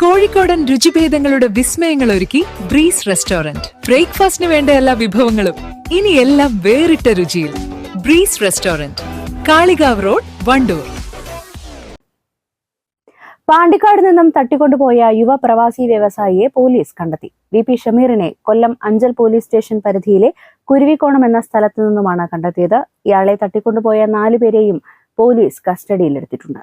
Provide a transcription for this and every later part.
കോഴിക്കോടൻ രുചിഭേദങ്ങളുടെ വിസ്മയങ്ങൾ ഒരുക്കി breeze restaurant. ബ്രേക്ക്ഫാസ്റ്റിന് വേണ്ട എല്ലാ വിഭവങ്ങളും ഇനി എല്ലാം വേറിട്ട രുചിയിൽ. Breeze restaurant Kalikavu road Wandoor. Pandikkad നിന്നും തട്ടിക്കൊണ്ടുപോയ യുവ പ്രവാസി വ്യവസായിയെ പോലീസ് കണ്ടെത്തി. വി പി ഷമീറിനെ കൊല്ലം അഞ്ചൽ പോലീസ് സ്റ്റേഷൻ പരിധിയിലെ കുരുവിക്കോണം എന്ന സ്ഥലത്തു നിന്നുമാണ് കണ്ടെത്തിയത്. ഇയാളെ തട്ടിക്കൊണ്ടുപോയ നാലുപേരെയും പോലീസ് കസ്റ്റഡിയിലെടുത്തിട്ടുണ്ട്.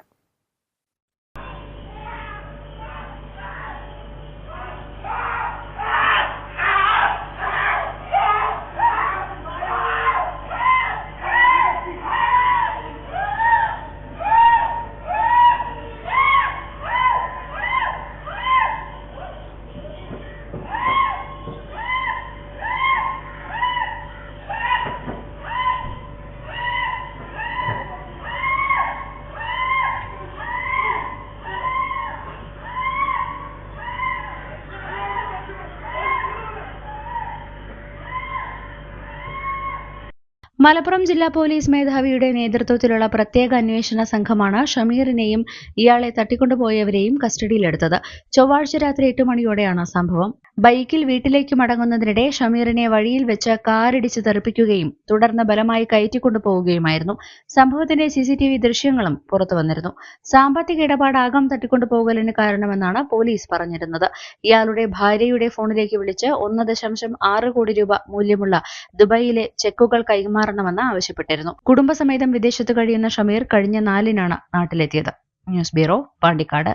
മലപ്പുറം ജില്ലാ പോലീസ് മേധാവിയുടെ നേതൃത്വത്തിലുള്ള പ്രത്യേക അന്വേഷണ സംഘമാണ് ഷമീറിനെയും ഇയാളെ തട്ടിക്കൊണ്ടുപോയവരെയും കസ്റ്റഡിയിലെടുത്തത്. ചൊവ്വാഴ്ച രാത്രി എട്ട് മണിയോടെയാണ് സംഭവം. ബൈക്കിൽ വീട്ടിലേക്ക് മടങ്ങുന്നതിനിടെ ഷമീറിനെ വഴിയിൽ വെച്ച് കാറിടിച്ച് തെറിപ്പിക്കുകയും തുടർന്ന് ബലമായി കയറ്റിക്കൊണ്ടുപോവുകയുമായിരുന്നു സംഭവത്തിന്റെ സി സി ടി വി ദൃശ്യങ്ങളും പുറത്തു വന്നിരുന്നു. സാമ്പത്തിക ഇടപാടാകാം തട്ടിക്കൊണ്ടുപോകലിന് കാരണമെന്നാണ് പോലീസ് പറഞ്ഞിരുന്നത്. ഇയാളുടെ ഭാര്യയുടെ ഫോണിലേക്ക് വിളിച്ച് ഒന്ന് ദശാംശം ആറ് കോടി രൂപ മൂല്യമുള്ള ദുബായിലെ ചെക്കുകൾ കൈമാറണമെന്ന് ആവശ്യപ്പെട്ടിരുന്നു. കുടുംബസമേതം വിദേശത്ത് കഴിയുന്ന ഷമീർ കഴിഞ്ഞ നാലിനാണ് നാട്ടിലെത്തിയത്. News bureau Pandikkad.